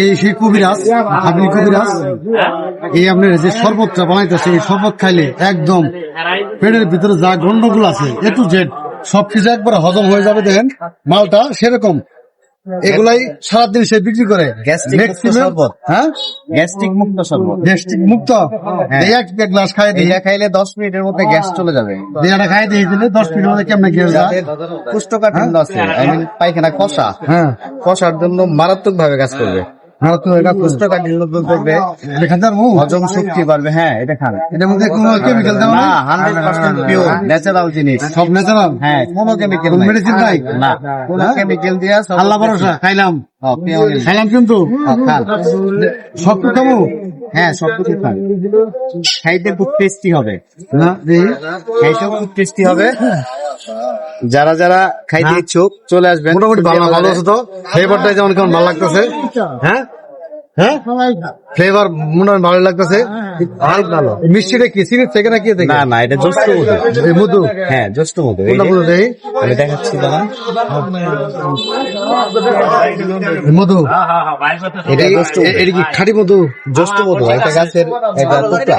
এই সেই কবিরাজ আপনি কবিরাজ, এই আপনার যে শরবতটা বানাইতেছে, এই শরবত খাইলে একদম পেটের ভিতরে যা গন্ডগোল আছে, এ টু জেড সবকিছু একবার হজম হয়ে যাবে দেখেন, মালটা সেরকম। এগুলাই সারাদিন সে বিক্রি করে। গ্যাস্ট্রিক মুক্ত শরবত। হ্যাঁ? গ্যাস্ট্রিক মুক্ত শরবত। গ্যাস্ট্রিক মুক্ত? হ্যাঁ। এই এক গ্লাস খাই দিয়া খাইলে দশ মিনিটের মধ্যে গ্যাস চলে যাবে। দিয়াটা খাই দিয়ে দিলে দশ মিনিটের মধ্যে কেমন গিয়ে যায়? কুষ্ঠকাঠিন্য আছে। আই মিন পায়খানা কষা হ্যাঁ। কষার জন্য মারাত্মক ভাবে কাজ করবে। হ্যাঁ এটা কুষ্ঠকাঠিন্য দূর করবে হজম শক্তি বাড়বে হ্যাঁ এটা খান। এটার মধ্যে কোনো কেমিক্যাল দেওয়া না হান্ড্রেড পার্সেন্ট পিওর ন্যাচারাল জিনিস। সব ন্যাচারাল হ্যাঁ কোনো কেমিক্যাল নাই? না কোনো হ্যাঁ? কেমিক্যাল দিয়া আল্লাহ ভরসা খাইলাম। হ্যাঁ। খাইলাম কিন্তু। হ্যাঁ, সব খাব? হ্যাঁ সব কিছু খান। খাইতে খুব টেস্টি হবে। না খাইতেও খুব টেস্টি হবে। যারা যারা খাইতে হ্যাঁ। ইচ্ছুক চলে আসবেন। মোটামুটি ভালো ভালো আছে তো? ফ্লেভারটা যেমন কেমন ভালো লাগতেছে? হ্যাঁ? হ্যাঁ? ফ্লেভার মোটামুটি ভালো লাগতেছে? ভালো মিষ্টিটা কি? সিরিজ থেকে না কি থেকে? না না এটা জ্যৈষ্ঠ মধু। মধু। হ্যাঁ জ্যৈষ্ঠ মধু। কোনটা মধু দেখি? আমি দেখাচ্ছি দাদা। মধু। এটা জ্যৈষ্ঠ এটা কি খাঁটি মধু? জ্যৈষ্ঠ মধু। একটা গাছের একটা টুকরা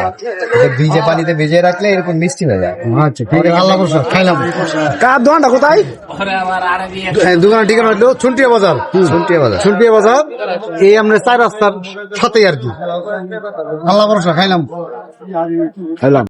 ভিজে পানিতে ভিজিয়ে রাখলে এরকম মিষ্টি হয়ে যায়। আচ্ছা ঠিক আছে আল্লাহ ভরসা খাইলাম। কার দোকানটা কোথায়? এই দোকানের ঠিকানা হলো ছুন্টিয়া বাজার। শুনটিয়া বাজার। ছুন্টিয়া বাজার এই আমরা চার রাস্তার সাথে আর কি। আল্লাহ ভরসা খাইলাম